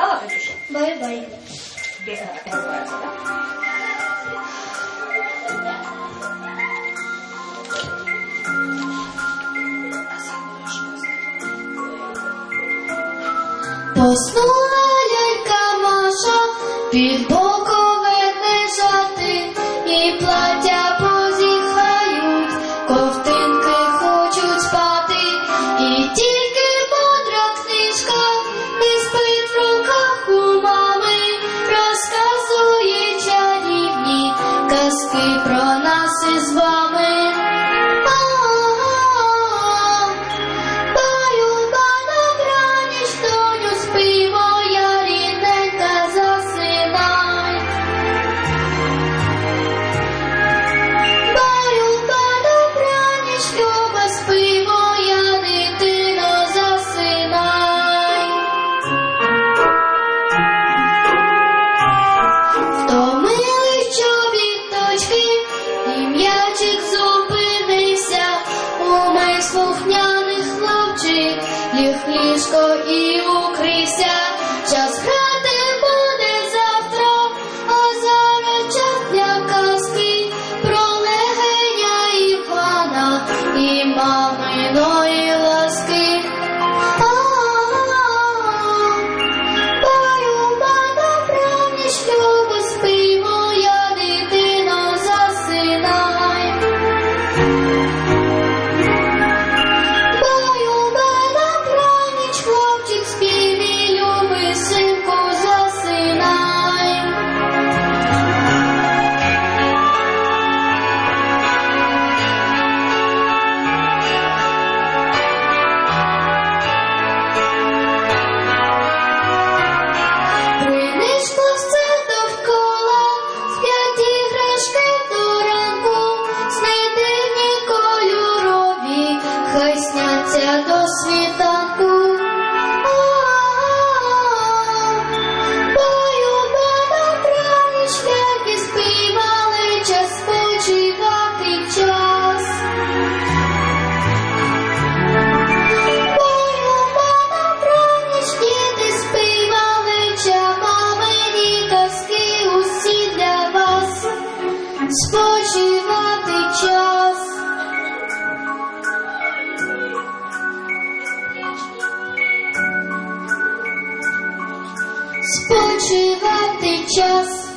сказала, Катюша? Бай-бай. Так называется, да? Поснула лялька Маша, під is well. Ліжко і укрився, час грати буде завтра, а зараз час для казки про легеня Івана. І маминої до світанку. І співали, час спочивати час. Баю-ба, добраніч, діти, ча мамині казки усі для вас. Спочивати час.